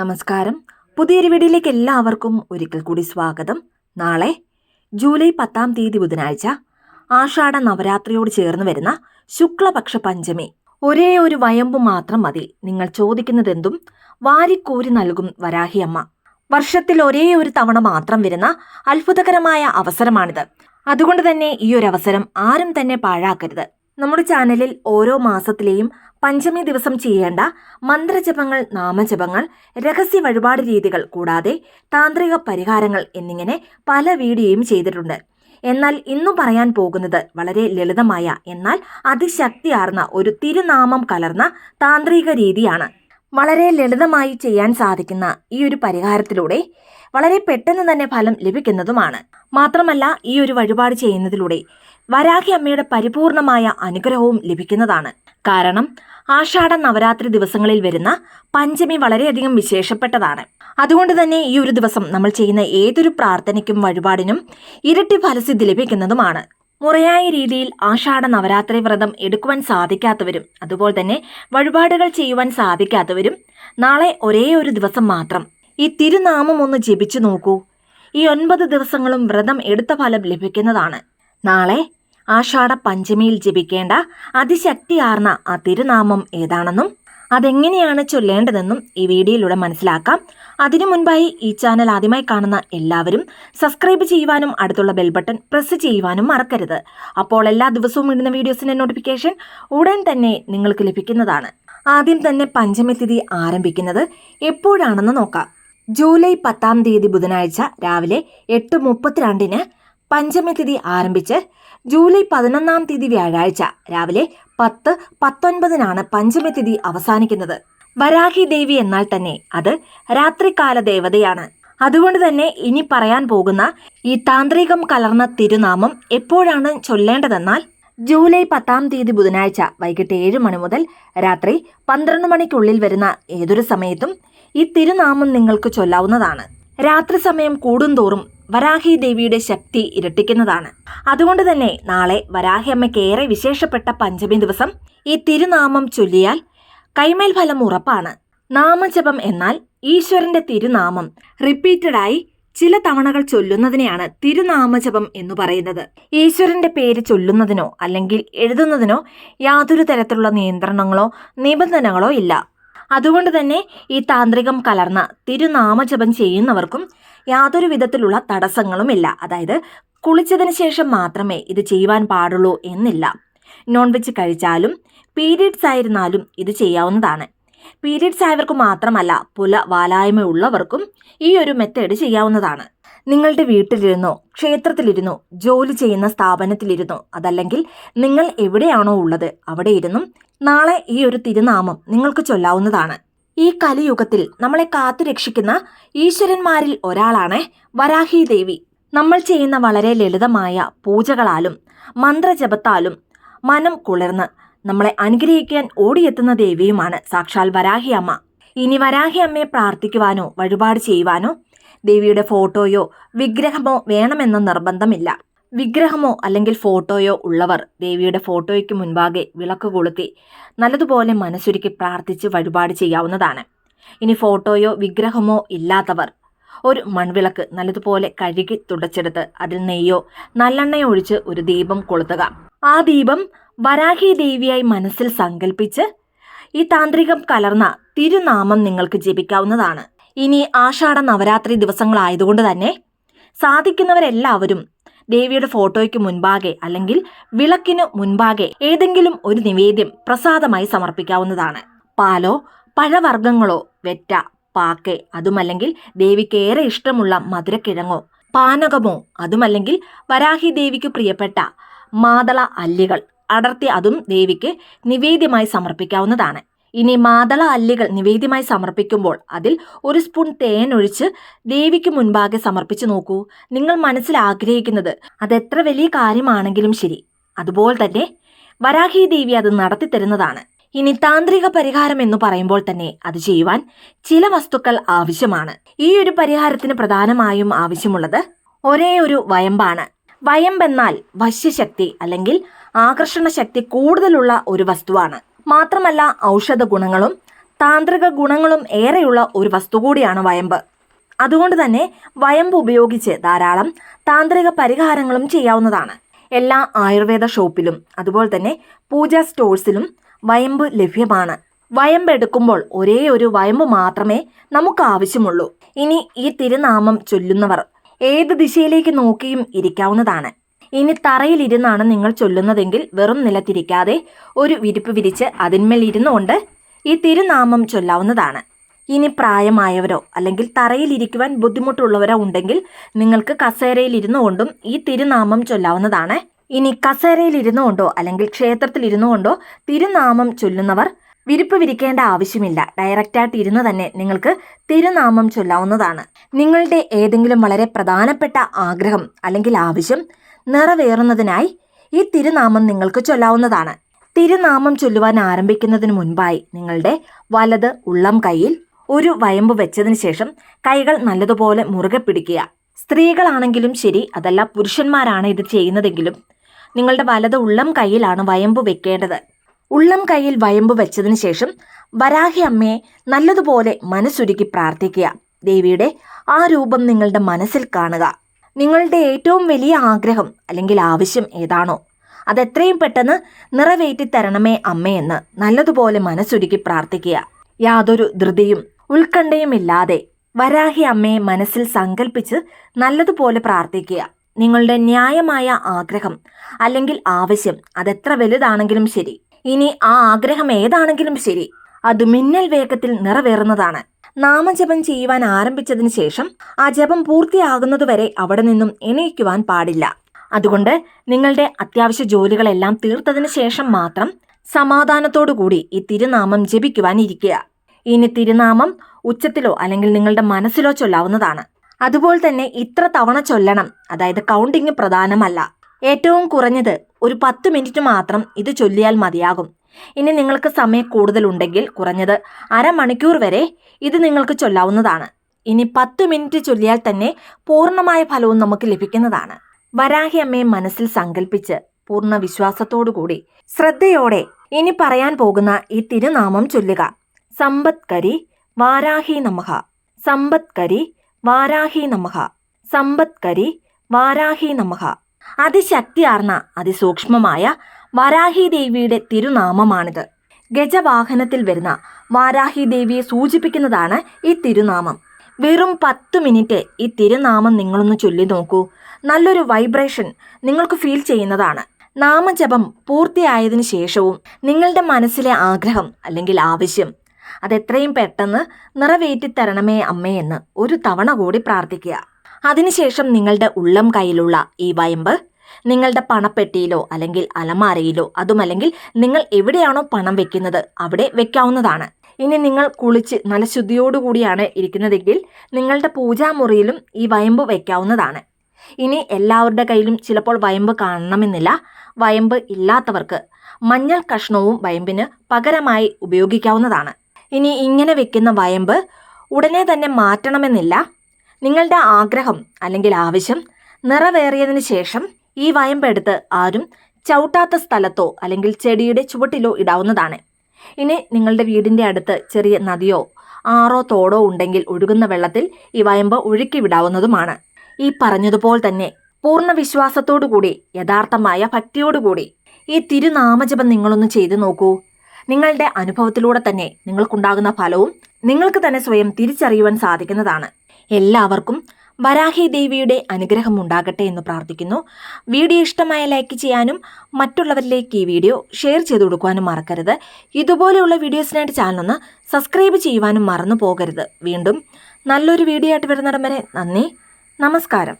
നമസ്കാരം. പുതിയൊരു വീഡിയോയിലേക്ക് എല്ലാവർക്കും ഒരിക്കൽ കൂടി സ്വാഗതം. നാളെ ജൂലൈ പത്താം തീയതി ബുധനാഴ്ച ആഷാഢ നവരാത്രിയോട് ചേർന്ന് വരുന്ന ശുക്ലപക്ഷ പഞ്ചമി. ഒരേ ഒരു വയമ്പ് മാത്രം മതി. നിങ്ങൾ ചോദിക്കുന്നതെന്തും വാരിക്കോരി നൽകും വരാഹിയമ്മ വർഷത്തിൽ ഒരേ ഒരു തവണ മാത്രം വരുന്ന അത്ഭുതകരമായ അവസരമാണിത്. അതുകൊണ്ട് തന്നെ ഈ ഒരു അവസരം ആരും തന്നെ പാഴാക്കരുത്. നമ്മുടെ ചാനലിൽ ഓരോ മാസത്തിലെയും പഞ്ചമി ദിവസം ചെയ്യേണ്ട മന്ത്രജപങ്ങൾ നാമജപങ്ങൾ രഹസ്യ വഴിപാട് രീതികൾ കൂടാതെ താന്ത്രിക പരിഹാരങ്ങൾ എന്നിങ്ങനെ പല വീഡിയോയും ചെയ്തിട്ടുണ്ട്. എന്നാൽ ഇന്നു പറയാൻ പോകുന്നത് വളരെ ലളിതമായ എന്നാൽ അതിശക്തിയാർന്ന ഒരു തിരുനാമം കലർന്ന താന്ത്രിക രീതിയാണ്. വളരെ ലളിതമായി ചെയ്യാൻ സാധിക്കുന്ന ഈ ഒരു പരിഹാരത്തിലൂടെ വളരെ പെട്ടെന്ന് തന്നെ ഫലം ലഭിക്കുന്നതുമാണ്. മാത്രമല്ല ഈ ഒരു വഴിപാട് ചെയ്യുന്നതിലൂടെ വരാഹി അമ്മയുടെ പരിപൂർണമായ അനുഗ്രഹവും ലഭിക്കുന്നതാണ്. കാരണം ആഷാഢ നവരാത്രി ദിവസങ്ങളിൽ വരുന്ന പഞ്ചമി വളരെയധികം വിശേഷപ്പെട്ടതാണ്. അതുകൊണ്ട് തന്നെ ഈ ഒരു ദിവസം നമ്മൾ ചെയ്യുന്ന ഏതൊരു പ്രാർത്ഥനയ്ക്കും വഴിപാടിനും ഇരട്ടി ഫലസിദ്ധി ലഭിക്കുന്നതുമാണ്. മുറയായ രീതിയിൽ ആഷാഢ നവരാത്രി വ്രതം എടുക്കുവാൻ സാധിക്കാത്തവരും അതുപോലെ തന്നെ വഴിപാടുകൾ ചെയ്യുവാൻ സാധിക്കാത്തവരും നാളെ ഒരേ ഒരു ദിവസം മാത്രം. ഈ തിരുനാമം ഒന്ന് ജപിച്ചു നോക്കൂ. ഈ ഒൻപത് ദിവസങ്ങളും വ്രതം എടുത്ത ഫലം ലഭിക്കുന്നതാണ്. നാളെ ആഷാഢ പഞ്ചമിയിൽ ജപിക്കേണ്ട അതിശക്തിയാർന്ന ആ തിരുനാമം ഏതാണെന്നും അതെങ്ങനെയാണ് ചൊല്ലേണ്ടതെന്നും ഈ വീഡിയോയിലൂടെ മനസ്സിലാക്കാം. അതിനു മുൻപായി ഈ ചാനൽ ആദ്യമായി കാണുന്ന എല്ലാവരും സബ്സ്ക്രൈബ് ചെയ്യുവാനും അടുത്തുള്ള ബെൽ ബട്ടൺ പ്രസ് ചെയ്യുവാനും മറക്കരുത്. അപ്പോൾ എല്ലാ ദിവസവും ഇടുന്ന വീഡിയോസിന്റെ നോട്ടിഫിക്കേഷൻ ഉടൻ തന്നെ നിങ്ങൾക്ക് ലഭിക്കുന്നതാണ്. ആദ്യം തന്നെ പഞ്ചമി തിഥി ആരംഭിക്കുന്നത് എപ്പോഴാണെന്ന് നോക്കാം. ജൂലൈ പത്താം തീയതി ബുധനാഴ്ച രാവിലെ എട്ട് മുപ്പത്തിരണ്ടിന് പഞ്ചമി തിഥി ആരംഭിച്ച് ജൂലൈ പതിനൊന്നാം തീയതി വ്യാഴാഴ്ച രാവിലെ പത്ത് പത്തൊൻപതിനാണ് പഞ്ചമി തിഥി അവസാനിക്കുന്നത്. വരാഹി ദേവി എന്നാൽ തന്നെ അത് രാത്രികാല ദേവതയാണ് അതുകൊണ്ട് തന്നെ ഇനി പറയാൻ പോകുന്ന ഈ താന്ത്രികം കലർന്ന തിരുനാമം എപ്പോഴാണ് ചൊല്ലേണ്ടതെന്നാൽ ജൂലൈ പത്താം തീയതി ബുധനാഴ്ച വൈകിട്ട് ഏഴ് മണി മുതൽ രാത്രി പന്ത്രണ്ട് മണിക്കുള്ളിൽ വരുന്ന ഏതൊരു സമയത്തും ഈ തിരുനാമം നിങ്ങൾക്ക് ചൊല്ലാവുന്നതാണ്. രാത്രി സമയം കൂടുന്തോറും വരാഹി ദേവിയുടെ ശക്തി ഇരട്ടിക്കുന്നതാണ്. അതുകൊണ്ട് തന്നെ നാളെ വരാഹി അമ്മയ്ക്ക് ഏറെ വിശേഷപ്പെട്ട പഞ്ചമി ദിവസം ഈ തിരുനാമം ചൊല്ലിയാൽ കൈമേൽ ഫലം ഉറപ്പാണ്. നാമജപം എന്നാൽ ഈശ്വരന്റെ തിരുനാമം. റിപ്പീറ്റഡായി ചില തവണകൾ ചൊല്ലുന്നതിനെയാണ് തിരുനാമജപം എന്ന് പറയുന്നത്. ഈശ്വരന്റെ പേര് ചൊല്ലുന്നതിനോ അല്ലെങ്കിൽ എഴുതുന്നതിനോ യാതൊരു തരത്തിലുള്ള നിയന്ത്രണങ്ങളോ നിബന്ധനകളോ ഇല്ല. അതുകൊണ്ട് തന്നെ ഈ താന്ത്രികം കലർന്ന തിരുനാമജപം ചെയ്യുന്നവർക്കും യാതൊരു വിധത്തിലുള്ള തടസ്സങ്ങളുമില്ല. അതായത് കുളിച്ചതിന് ശേഷം മാത്രമേ ഇത് ചെയ്യുവാൻ പാടുള്ളൂ എന്നില്ല. നോൺ വെജ് കഴിച്ചാലും പീരീഡ്സ് ആയിരുന്നാലും ഇത് ചെയ്യാവുന്നതാണ്. പീരീഡ്സ് ആയവർക്ക് മാത്രമല്ല പുല വാലായ്മയുള്ളവർക്കും ഈ ഒരു മെത്തേഡ് ചെയ്യാവുന്നതാണ്. നിങ്ങളുടെ വീട്ടിലിരുന്നോ ക്ഷേത്രത്തിലിരുന്നോ ജോലി ചെയ്യുന്ന സ്ഥാപനത്തിലിരുന്നോ അതല്ലെങ്കിൽ നിങ്ങൾ എവിടെയാണോ ഉള്ളത് അവിടെ ഇരുന്നും നാളെ ഈ ഒരു തിരുനാമം നിങ്ങൾക്ക് ചൊല്ലാവുന്നതാണ്. ഈ കലിയുഗത്തിൽ നമ്മളെ കാത്തു രക്ഷിക്കുന്ന ഈശ്വരന്മാരിൽ ഒരാളാണ് വരാഹി ദേവി. നമ്മൾ ചെയ്യുന്ന വളരെ ലളിതമായ പൂജകളാലും മന്ത്രജപത്താലും മനം കുളിർന്ന് നമ്മളെ അനുഗ്രഹിക്കാൻ ഓടിയെത്തുന്ന ദേവിയുമാണ് സാക്ഷാൽ വരാഹി അമ്മ ഇനി വരാഹി അമ്മയെ പ്രാർത്ഥിക്കുവാനോ വഴിപാട് ചെയ്യുവാനോ ദേവിയുടെ ഫോട്ടോയോ വിഗ്രഹമോ വേണമെന്ന നിർബന്ധമില്ല. വിഗ്രഹമോ അല്ലെങ്കിൽ ഫോട്ടോയോ ഉള്ളവർ ദേവിയുടെ ഫോട്ടോയ്ക്ക് മുൻപാകെ വിളക്ക് കൊളുത്തി നല്ലതുപോലെ മനസ്സൊരുക്കി പ്രാർത്ഥിച്ച് വഴിപാട് ചെയ്യാവുന്നതാണ്. ഇനി ഫോട്ടോയോ വിഗ്രഹമോ ഇല്ലാത്തവർ ഒരു മൺവിളക്ക് നല്ലതുപോലെ കഴുകി തുടച്ചെടുത്ത് അതിൽ നെയ്യോ നല്ലെണ്ണയോ ഒഴിച്ച് ഒരു ദീപം കൊളുത്തുക. ആ ദീപം വരാഹി ദേവിയായി മനസ്സിൽ സങ്കല്പിച്ച് ഈ താന്ത്രികം കലർന്ന തിരുനാമം നിങ്ങൾക്ക് ജപിക്കാവുന്നതാണ്. ഇനി ആഷാഢ നവരാത്രി ദിവസങ്ങളായതുകൊണ്ട് തന്നെ സാധിക്കുന്നവരെല്ലാവരും ദേവിയുടെ ഫോട്ടോയ്ക്ക് മുൻപാകെ അല്ലെങ്കിൽ വിളക്കിനു മുൻപാകെ ഏതെങ്കിലും ഒരു നിവേദ്യം പ്രസാദമായി സമർപ്പിക്കാവുന്നതാണ്. പാലോ പഴവർഗങ്ങളോ വെറ്റ പാക്കെ അതുമല്ലെങ്കിൽ ദേവിക്ക് ഏറെ ഇഷ്ടമുള്ള മധുരക്കിഴങ്ങോ പാനകമോ അതുമല്ലെങ്കിൽ വരാഹി ദേവിക്ക് പ്രിയപ്പെട്ട മാതള അല്ലികൾ. അടർത്തി അതും ദേവിക്ക് നിവേദ്യമായി സമർപ്പിക്കാവുന്നതാണ്. ഇനി മാതള അല്ലികൾ നിവേദ്യമായി സമർപ്പിക്കുമ്പോൾ അതിൽ ഒരു സ്പൂൺ തേൻ ഒഴിച്ച് ദേവിക്ക് മുൻപാകെ സമർപ്പിച്ചു നോക്കൂ. നിങ്ങൾ മനസ്സിൽ ആഗ്രഹിക്കുന്നത് അത് എത്ര വലിയ കാര്യമാണെങ്കിലും ശരി. അതുപോലെ തന്നെ വരാഹി ദേവി അത് നടത്തി തരുന്നതാണ് ഇനി താന്ത്രിക പരിഹാരം എന്ന് പറയുമ്പോൾ തന്നെ അത് ചെയ്യുവാൻ ചില വസ്തുക്കൾ ആവശ്യമാണ്. ഈ ഒരു പരിഹാരത്തിന് പ്രധാനമായും ആവശ്യമുള്ളത് ഒരേ ഒരു വയമ്പാണ്. വയമ്പെന്നാൽ വശ്യശക്തി അല്ലെങ്കിൽ ആകർഷണ ശക്തി കൂടുതലുള്ള ഒരു വസ്തുവാണ്. മാത്രമല്ല ഔഷധ ഗുണങ്ങളും താന്ത്രിക ഗുണങ്ങളും ഏറെയുള്ള ഒരു വസ്തു കൂടിയാണ് വയമ്പ്. അതുകൊണ്ട് തന്നെ വയമ്പ് ഉപയോഗിച്ച് ധാരാളം താന്ത്രിക പരിഹാരങ്ങളും ചെയ്യാവുന്നതാണ്. എല്ലാ ആയുർവേദ ഷോപ്പിലും അതുപോലെ തന്നെ പൂജ സ്റ്റോഴ്സിലും വയമ്പ് ലഭ്യമാണ്. വയമ്പ് എടുക്കുമ്പോൾ ഒരേ ഒരു വയമ്പ് മാത്രമേ നമുക്ക് ആവശ്യമുള്ളൂ. ഇനി ഈ തിരുനാമം ചൊല്ലുന്നവർ ഏത് ദിശയിലേക്ക് നോക്കിയും ഇരിക്കാവുന്നതാണ്. ഇനി തറയിലിരുന്നാണ് നിങ്ങൾ ചൊല്ലുന്നതെങ്കിൽ വെറും നിലത്തിരിക്കാതെ ഒരു വിരിപ്പ് വിരിച്ച് അതിന്മേൽ ഇരുന്നുകൊണ്ട് ഈ തിരുനാമം ചൊല്ലാവുന്നതാണ്. ഇനി പ്രായമായവരോ അല്ലെങ്കിൽ തറയിലിരിക്കുവാൻ ബുദ്ധിമുട്ടുള്ളവരോ ഉണ്ടെങ്കിൽ നിങ്ങൾക്ക് കസേരയിൽ ഇരുന്നു കൊണ്ടും ഈ തിരുനാമം ചൊല്ലാവുന്നതാണ്. ഇനി കസേരയിൽ ഇരുന്നു കൊണ്ടോ അല്ലെങ്കിൽ ക്ഷേത്രത്തിൽ ഇരുന്നു കൊണ്ടോ തിരുനാമം ചൊല്ലുന്നവർ വിരിപ്പ് വിരിക്കേണ്ട ആവശ്യമില്ല. ഡയറക്റ്റായിട്ട് ഇരുന്ന് തന്നെ നിങ്ങൾക്ക് തിരുനാമം ചൊല്ലാവുന്നതാണ്. നിങ്ങളുടെ ഏതെങ്കിലും വളരെ പ്രധാനപ്പെട്ട ആഗ്രഹം അല്ലെങ്കിൽ ആവശ്യം നിറവേറുന്നതിനായി ഈ തിരുനാമം നിങ്ങൾക്ക് ചൊല്ലാവുന്നതാണ്. തിരുനാമം ചൊല്ലുവാൻ ആരംഭിക്കുന്നതിന് മുൻപായി നിങ്ങളുടെ വലത് ഉള്ളം കൈയിൽ ഒരു വയമ്പ് വെച്ചതിന് ശേഷം കൈകൾ നല്ലതുപോലെ മുറുകെ പിടിക്കുക. സ്ത്രീകളാണെങ്കിലും ശരി അതല്ല പുരുഷന്മാരാണ് ഇത് ചെയ്യുന്നതെങ്കിലും നിങ്ങളുടെ വലത് ഉള്ളം കൈയിലാണ് വയമ്പ് വെക്കേണ്ടത്. ഉള്ളം കൈയിൽ വയമ്പ് വെച്ചതിന് ശേഷം വരാഹി അമ്മയെ നല്ലതുപോലെ മനസ്സുരുക്കി പ്രാർത്ഥിക്കുക. ദേവിയുടെ ആ രൂപം നിങ്ങളുടെ മനസ്സിൽ കാണുക. നിങ്ങളുടെ ഏറ്റവും വലിയ ആഗ്രഹം അല്ലെങ്കിൽ ആവശ്യം ഏതാണോ അതെത്രയും പെട്ടെന്ന് നിറവേറ്റി തരണമേ അമ്മയെന്ന് നല്ലതുപോലെ മനസ്സുരുക്കി പ്രാർത്ഥിക്കുക. യാതൊരു ധൃതിയും ഉത്കണ്ഠയുമില്ലാതെ വരാഹി അമ്മയെ മനസ്സിൽ സങ്കല്പിച്ച് നല്ലതുപോലെ പ്രാർത്ഥിക്കുക. നിങ്ങളുടെ ന്യായമായ ആഗ്രഹം അല്ലെങ്കിൽ ആവശ്യം അതെത്ര വലുതാണെങ്കിലും ശരി. ഇനി ആ ആഗ്രഹം ഏതാണെങ്കിലും ശരി. അത് മിന്നൽ വേഗത്തിൽ നിറവേറുന്നതാണ്. നാമജപം ചെയ്യുവാൻ ആരംഭിച്ചതിന് ശേഷം ആ ജപം പൂർത്തിയാകുന്നതുവരെ അവിടെ നിന്നും എണീക്കുവാൻ പാടില്ല. അതുകൊണ്ട് നിങ്ങളുടെ അത്യാവശ്യ ജോലികളെല്ലാം തീർത്തതിന് ശേഷം മാത്രം സമാധാനത്തോടുകൂടി ഈ തിരുനാമം ജപിക്കുവാൻ ഇരിക്കുക ഇനി തിരുനാമം ഉച്ചത്തിലോ അല്ലെങ്കിൽ നിങ്ങളുടെ മനസ്സിലോ ചൊല്ലാവുന്നതാണ്. അതുപോലെ തന്നെ ഇത്ര തവണ ചൊല്ലണം. അതായത് കൗണ്ടിങ് പ്രധാനമല്ല. ഏറ്റവും കുറഞ്ഞത് ഒരു പത്ത് മിനിറ്റ് മാത്രം ഇത് ചൊല്ലിയാൽ മതിയാകും. ഇനി നിങ്ങൾക്ക് സമയം കൂടുതലുണ്ടെങ്കിൽ കുറഞ്ഞത് അരമണിക്കൂർ വരെ ഇത് നിങ്ങൾക്ക് ചൊല്ലാവുന്നതാണ്. ഇനി പത്ത് മിനിറ്റ് ചൊല്ലിയാൽ തന്നെ പൂർണമായ ഫലവും നമുക്ക് ലഭിക്കുന്നതാണ്. വരാഹി അമ്മയെ മനസ്സിൽ സങ്കല്പിച്ച് പൂർണ വിശ്വാസത്തോടുകൂടി ശ്രദ്ധയോടെ ഇനി പറയാൻ പോകുന്ന ഈ തിരുനാമം ചൊല്ലുക. സമ്പത്കരി വാരാഹി നമഃ. സമ്പത്കരി വാരാഹി നമഃ. സമ്പത്കരി വാരാഹി നമഃ. അതിശക്തിയാർന്ന അതിസൂക്ഷ്മമായ വാരാഹി ദേവിയുടെ തിരുനാമമാണിത്. ഗജവാഹനത്തിൽ വരുന്ന വാരാഹി ദേവിയെ സൂചിപ്പിക്കുന്നതാണ് ഈ തിരുനാമം. വെറും പത്ത് മിനിറ്റ് ഈ തിരുനാമം നിങ്ങളൊന്ന് ചൊല്ലി നോക്കൂ. നല്ലൊരു വൈബ്രേഷൻ നിങ്ങൾക്ക് ഫീൽ ചെയ്യുന്നതാണ്. നാമജപം പൂർത്തിയായതിനു ശേഷവും നിങ്ങളുടെ മനസ്സിലെ ആഗ്രഹം അല്ലെങ്കിൽ ആവശ്യം അതെത്രയും പെട്ടെന്ന് നിറവേറ്റി തരണമേ അമ്മയെന്ന് ഒരു തവണ കൂടി പ്രാർത്ഥിക്കുക. അതിനുശേഷം നിങ്ങളുടെ ഉള്ളം കയ്യിലുള്ള ഈ വയമ്പ് നിങ്ങളുടെ പണപ്പെട്ടിയിലോ അല്ലെങ്കിൽ അലമാരയിലോ അതുമല്ലെങ്കിൽ നിങ്ങൾ എവിടെയാണോ പണം വെക്കുന്നത് അവിടെ വെക്കാവുന്നതാണ്. ഇനി നിങ്ങൾ കുളിച്ച് നല്ല ശുദ്ധിയോടുകൂടിയാണ് ഇരിക്കുന്നതെങ്കിൽ നിങ്ങളുടെ പൂജാമുറിയിലും ഈ വയമ്പ് വയ്ക്കാവുന്നതാണ് ഇനി എല്ലാവരുടെ കയ്യിലും ചിലപ്പോൾ വയമ്പ് കാണണമെന്നില്ല. വയമ്പ് ഇല്ലാത്തവർക്ക് മഞ്ഞൾ കഷ്ണവും വയമ്പിന് പകരമായി ഉപയോഗിക്കാവുന്നതാണ്. ഇനി ഇങ്ങനെ വെക്കുന്ന വയമ്പ് ഉടനെ തന്നെ മാറ്റണമെന്നില്ല. നിങ്ങളുടെ ആഗ്രഹം അല്ലെങ്കിൽ ആവശ്യം നിറവേറിയതിന് ശേഷം ഈ വയമ്പെടുത്ത് ആരും ചവിട്ടാത്ത സ്ഥലത്തോ അല്ലെങ്കിൽ ചെടിയുടെ ചുവട്ടിലോ ഇടാവുന്നതാണ്. ഇനി നിങ്ങളുടെ വീടിന്റെ അടുത്ത് ചെറിയ നദിയോ ആറോ തോടോ ഉണ്ടെങ്കിൽ ഒഴുകുന്ന വെള്ളത്തിൽ ഈ വയമ്പ് ഒഴുക്കി വിടാവുന്നതുമാണ്. ഈ പറഞ്ഞതുപോലെ തന്നെ പൂർണ വിശ്വാസത്തോടുകൂടി യഥാർത്ഥമായ ഭക്തിയോടുകൂടി ഈ തിരുനാമജപം നിങ്ങളൊന്ന് ചെയ്തു നോക്കൂ. നിങ്ങളുടെ അനുഭവത്തിലൂടെ തന്നെ നിങ്ങൾക്കുണ്ടാകുന്ന ഫലവും നിങ്ങൾക്ക് തന്നെ സ്വയം തിരിച്ചറിയുവാൻ സാധിക്കുന്നതാണ്. എല്ലാവർക്കും വരാഹി ദേവിയുടെ അനുഗ്രഹം ഉണ്ടാകട്ടെ എന്ന് പ്രാർത്ഥിക്കുന്നു. വീഡിയോ ഇഷ്ടമായ ലൈക്ക് ചെയ്യാനും മറ്റുള്ളവരിലേക്ക് ഈ വീഡിയോ ഷെയർ ചെയ്ത് കൊടുക്കുവാനും മറക്കരുത്. ഇതുപോലെയുള്ള വീഡിയോസിനായിട്ട് ചാനലൊന്ന് സബ്സ്ക്രൈബ് ചെയ്യുവാനും മറന്നു പോകരുത്. വീണ്ടും നല്ലൊരു വീഡിയോ ആയിട്ട് വരുന്നിടം വരെ നന്ദി. നമസ്കാരം.